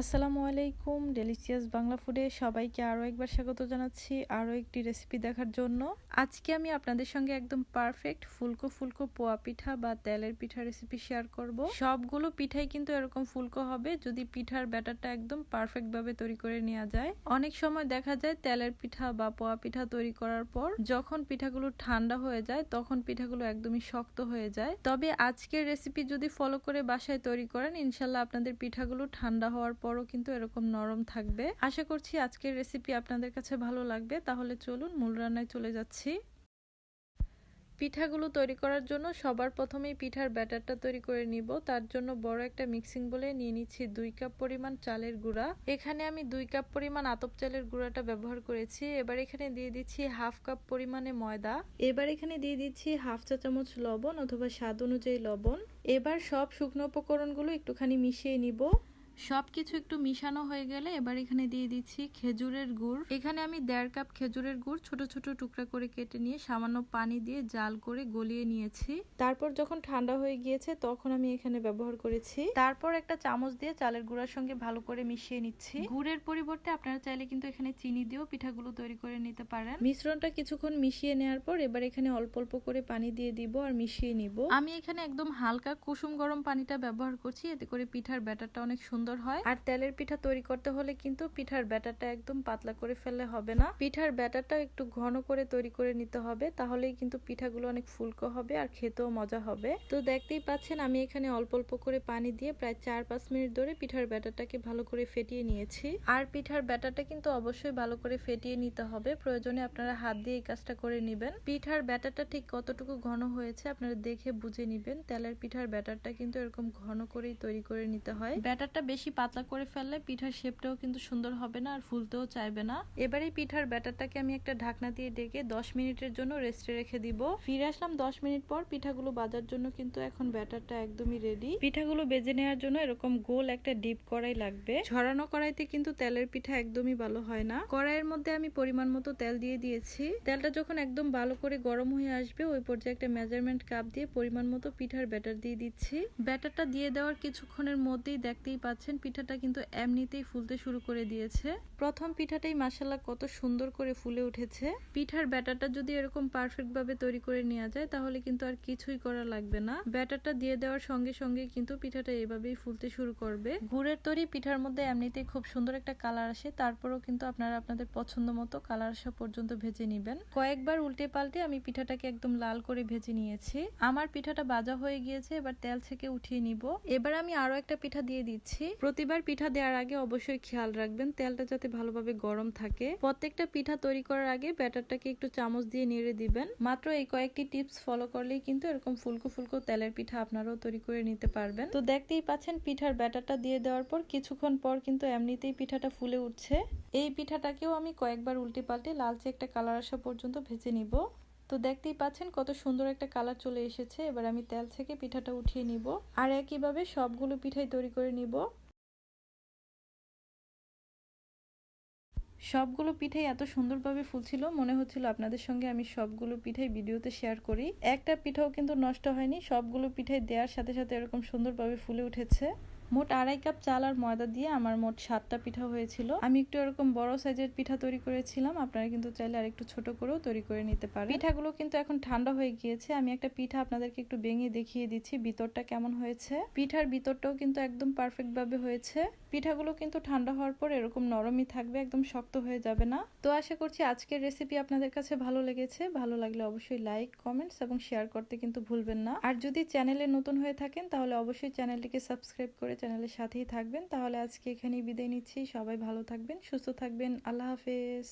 আসসালামু আলাইকুম ডেলিশিয়াস বাংলা ফুডে সবাইকে আরও একবার স্বাগত জানাচ্ছি আরও একটি রেসিপি দেখার জন্য। আজকে আমি আপনাদের সঙ্গে একদম পারফেক্ট ফুলকো ফুলকো পোয়া পিঠা বা তেলের পিঠা রেসিপি শেয়ার করব। সবগুলো পিঠাই কিন্তু এরকম ফুলকো হবে, যদি পিঠার ব্যাটারটা একদম পারফেক্টভাবে তৈরি করে নেওয়া যায়। অনেক সময় দেখা যায় তেলের পিঠা বা পোয়া পিঠা তৈরি করার পর যখন পিঠাগুলো ঠান্ডা হয়ে যায়, তখন পিঠাগুলো একদমই শক্ত হয়ে যায়। তবে আজকের রেসিপি যদি ফলো করে বাসায় তৈরি করেন, ইনশাল্লাহ আপনাদের পিঠাগুলো ঠান্ডা হওয়ার পরও কিন্তু এরকম নরম থাকবে। আশা করছি আজকের রেসিপি আপনাদের কাছে ভালো লাগবে। তাহলে চলুন মূল রান্নায় চলে যাচ্ছি। পিঠাগুলো তৈরি করার জন্য সবার প্রথমেই পিঠার ব্যাটারটা তৈরি করে নিব। তার জন্য বড় একটা মিক্সিং বলে নিয়ে নিচ্ছি দুই কাপ পরিমাণ চালের গুঁড়া। এখানে আমি দুই কাপ পরিমাণ আতপ চালের গুঁড়াটা ব্যবহার করেছি। এবার এখানে দিয়ে দিচ্ছি হাফ কাপ পরিমাণে ময়দা। এবার এখানে দিয়ে দিচ্ছি হাফ চা চামচ লবণ অথবা স্বাদ অনুযায়ী লবণ। এবার সব শুকনো উপকরণগুলো একটুখানি মিশিয়ে নিব। সব কিছু একটু মিশানো হয়ে গেলে এবার এখানে দিয়ে দিচ্ছি খেজুরের গুড়। এখানে আমি দেড় কাপ খেজুরের গুড় ছোট ছোট টুকরা করে কেটে নিয়ে সামান্য পানি দিয়ে জাল করে গলিয়ে নিয়েছি। তারপর যখন ঠান্ডা হয়ে গিয়েছে তখন আমি এখানে ব্যবহার করেছি। তারপর একটা চামচ দিয়ে চালের গুঁড়ার সঙ্গে ভালো করে মিশিয়ে নিচ্ছি। গুড়ের পরিবর্তে আপনারা চাইলে কিন্তু এখানে চিনি দিয়েও পিঠাগুলো তৈরি করে নিতে পারেন। মিশ্রণটা কিছুক্ষণ মিশিয়ে নেওয়ার পর এবার এখানে অল্প অল্প করে পানি দিয়ে দিব আর মিশিয়ে নিব। আমি এখানে একদম হালকা কুসুম গরম পানিটা ব্যবহার করছি এতে করে পিঠার ব্যাটারটা অনেক সুন্দর সুন্দর হয়। আর তেলের পিঠা তৈরি করতে হলে কিন্তু পিঠার ব্যাটারটা একদম পাতলা করে ফেললে হবে না। পিঠার ব্যাটারটা একটু ঘন করে তৈরি করে নিতে হবে, তাহলেই কিন্তু পিঠাগুলো অনেক ফুলকো হবে আর খেতেও মজা হবে। তো দেখতেই পাচ্ছেন, আমি এখানে অল্প অল্প করে পানি দিয়ে প্রায় চার পাঁচ মিনিট ধরে পিঠার ব্যাটারটাকে ভালো করে ফেটিয়ে নিয়েছি। আর পিঠার ব্যাটারটা কিন্তু অবশ্যই ভালো করে ফেটিয়ে নিতে হবে, প্রয়োজনে আপনারা হাত দিয়ে এই কাজটা করে নেবেন। পিঠার ব্যাটারটা ঠিক কতটুকু ঘন হয়েছে আপনারা দেখে বুঝে নিবেন, তেলের পিঠার ব্যাটারটা কিন্তু এরকম ঘন করেই তৈরি করে নিতে হয়। ব্যাটারটা বেশি পাতলা করে ফেললে পিঠার শেপটাও কিন্তু সুন্দর হবে না আর ফুলতেও চাইবে না। এবারে পিঠার ব্যাটারটাকে আমি একটা ঢাকনা দিয়ে ডেকে দশ মিনিটের জন্য রেস্টে রেখে দিব। ফিরে আসলাম দশ মিনিট পর পিঠাগুলো বাজার জন্য কিন্তু এখন ব্যাটারটা একদমই রেডি পিঠাগুলো বেজে নেওয়ার জন্য এরকম গোল একটা ডিপ কড়াই লাগবে। ছড়ানো কড়াইতে কিন্তু তেলের পিঠা একদমই ভালো হয় না। কড়াইয়ের মধ্যে আমি পরিমাণ মতো তেল দিয়ে দিয়েছি। তেলটা যখন একদম ভালো করে গরম হয়ে আসবে, ওই পর্যায়ে একটা মেজারমেন্ট কাপ দিয়ে পরিমাণ মতো পিঠার ব্যাটার দিয়ে দিচ্ছি। ব্যাটারটা দিয়ে দেওয়ার কিছুক্ষণের মধ্যেই দেখতেই পাচ্ছি পাচ্ছেন পিঠাটা কিন্তু এমনিতেই ফুলতে শুরু করে দিয়েছে। প্রথম পিঠাটাই মাসাল্লাহ কত সুন্দর করে ফুলে উঠেছে। পিঠার ব্যাটারটা যদি এরকম পারফেক্ট ভাবে তৈরি করে নেওয়া যায় তাহলে কিন্তু আর কিছুই করা লাগবে না। ব্যাটারটা দিয়ে দেওয়ার সঙ্গে সঙ্গে কিন্তু পিঠাটা এভাবেই ফুলতে শুরু করবে। গুড়ের তৈরি পিঠার মধ্যে এমনিতেই খুব সুন্দর একটা কালার আসে তারপরেও কিন্তু আপনারা আপনাদের পছন্দ মতো কালার আসা পর্যন্ত ভেজে নিবেন। কয়েকবার উল্টে পাল্টে আমি পিঠাটাকে একদম লাল করে ভেজে নিয়েছি। আমার পিঠাটা বাজা হয়ে গিয়েছে এবার তেল থেকে উঠিয়ে নিব। এবার আমি আরও একটা পিঠা দিয়ে দিচ্ছি। প্রতিবার পিঠা দেওয়ার আগে অবশ্যই খেয়াল রাখবেন, তেলটা যাতে ভালোভাবে গরম থাকে। প্রত্যেকটা পিঠা তৈরি করার আগে ব্যাটারটাকে একটু চামচ দিয়ে নেড়ে দিবেন। মাত্র এই কয়েকটি টিপস ফলো করলেই কিন্তু এরকম ফুলকো ফুলকো তেলের পিঠা আপনারাও তৈরি করে নিতে পারবেন। তো দেখতেই পাচ্ছেন, পিঠার ব্যাটারটা দিয়ে দেওয়ার পর কিছুক্ষণ পর কিন্তু এমনিতেই পিঠাটা ফুলে উঠছে। এই পিঠাটাকেও আমি কয়েকবার উল্টে পাল্টে লালচে একটা কালার আসা পর্যন্ত ভেজে নিব। তো দেখতেই পাচ্ছেন, কত সুন্দর একটা কালার চলে এসেছে। এবার আমি তেল থেকে পিঠাটা উঠিয়ে নিব। আর একইভাবে সবগুলো পিঠাই তৈরি করে নিব। সবগুলো পিঠাই এত সুন্দরভাবে ফুলছিল। মনে হচ্ছিল আপনাদের সঙ্গে আমি সবগুলো পিঠাই ভিডিওতে শেয়ার করি। একটা পিঠাও কিন্তু নষ্ট হয়নি। সবগুলো পিঠাই দেওয়ার সাথে সাথে এরকম সুন্দরভাবে ফুলে উঠেছে। মোট আড়াই কাপ চাল আর ময়দা দিয়ে আমার মোট সাতটা পিঠা হয়েছিল। আমি একটু এরকম বড় সাইজের পিঠা তৈরি করেছিলাম, আপনারা কিন্তু চাইলে আর একটু ছোট করেও তৈরি করে নিতে পারেন। পিঠাগুলো কিন্তু এখন ঠান্ডা হয়ে গিয়েছে। আমি একটা পিঠা আপনাদেরকে একটু ভেঙে দেখিয়ে দিচ্ছি, ভিতরটা কেমন হয়েছে। পিঠার ভিতরটাও কিন্তু একদম পারফেক্ট ভাবে হয়েছে। পিঠাগুলো কিন্তু ঠান্ডা হওয়ার পর এরকম নরমই থাকবে, একদম শক্ত হয়ে যাবে না। তো আশা করছি আজকের রেসিপি আপনাদের কাছে ভালো লেগেছে। ভালো লাগলে অবশ্যই লাইক কমেন্টস এবং শেয়ার করতে কিন্তু ভুলবেন না। আর যদি চ্যানেলে নতুন হয়ে থাকেন, তাহলে অবশ্যই চ্যানেলটিকে সাবস্ক্রাইব করে চ্যানেলের সাথেই থাকবেন। তাহলে আজকে এখানেই বিদায় নিচ্ছি। সবাই ভালো থাকবেন, সুস্থ থাকবেন। আল্লাহ হাফেজ।